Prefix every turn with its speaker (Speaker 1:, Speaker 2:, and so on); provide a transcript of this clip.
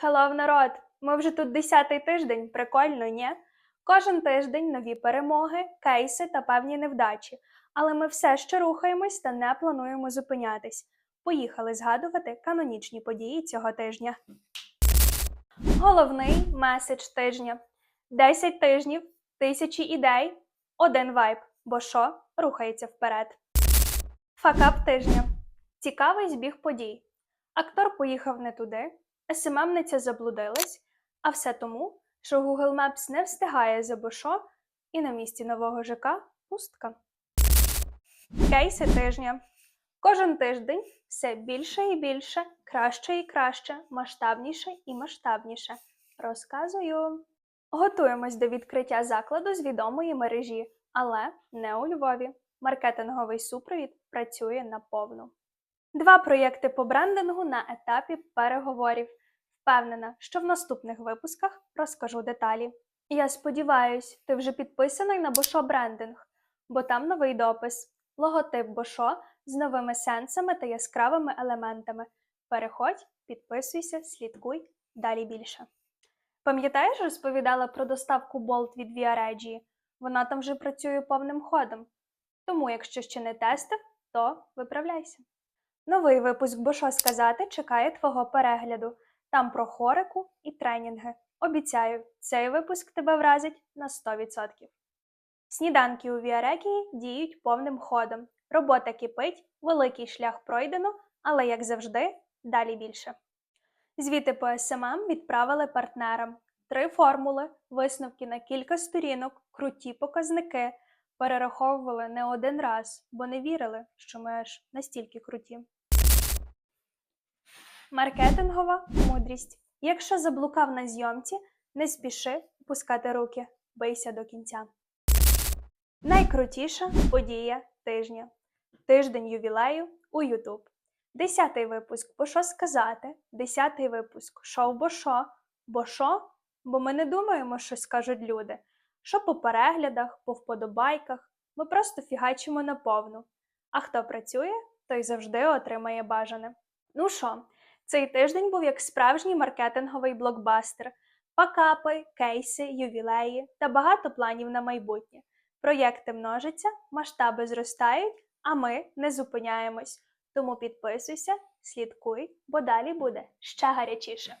Speaker 1: Хеллоу, народ! Ми вже тут десятий тиждень, прикольно, ні? Кожен тиждень нові перемоги, кейси та певні невдачі. Але ми все ще рухаємось та не плануємо зупинятись. Поїхали згадувати канонічні події цього тижня. Головний меседж тижня: 10 тижнів, тисячі ідей, один вайб, бо що рухається вперед. Факап тижня. Цікавий збіг подій. Актор поїхав не туди, СММниця заблудилась, а все тому, що Google Maps не встигає за Бошо, і на місці нового ЖК пустка. Кейси тижня. Кожен тиждень все більше і більше, краще і краще, масштабніше і масштабніше. Розказую. Готуємось до відкриття закладу з відомої мережі, але не у Львові. Маркетинговий супровід працює на повну. Два проєкти по брендингу на етапі переговорів. Впевнена, що в наступних випусках розкажу деталі. Я сподіваюсь, ти вже підписаний на Бошо брендинг, бо там новий допис, логотип Бошо з новими сенсами та яскравими елементами. Переходь, підписуйся, слідкуй, далі більше. Пам'ятаєш, розповідала про доставку Bolt від Viareggi? Вона там вже працює повним ходом. Тому, якщо ще не тестив, то виправляйся. Новий випуск «Бо що сказати» чекає твого перегляду. Там про хорику і тренінги. Обіцяю, цей випуск тебе вразить на 100%. Сніданки у Віарегії діють повним ходом. Робота кипить, великий шлях пройдено, але, як завжди, далі більше. Звіти по СММ відправили партнерам. Три формули, висновки на кілька сторінок, круті показники. Перераховували не один раз, бо не вірили, що ми аж настільки круті. Маркетингова мудрість. Якщо заблукав на зйомці, не спіши опускати руки, бийся до кінця. Найкрутіша подія тижня. Тиждень ювілею у YouTube. Десятий випуск «Бо що сказати? Десятий випуск шоу «Бо що?» Бо що? Бо ми не думаємо, що скажуть люди. Що по переглядах, по вподобайках. Ми просто фігачимо наповну. А хто працює, той завжди отримає бажане. Ну що, цей тиждень був як справжній маркетинговий блокбастер. Пакапи, кейси, ювілеї та багато планів на майбутнє. Проєкти множаться, масштаби зростають, а ми не зупиняємось. Тому підписуйся, слідкуй, бо далі буде ще гарячіше.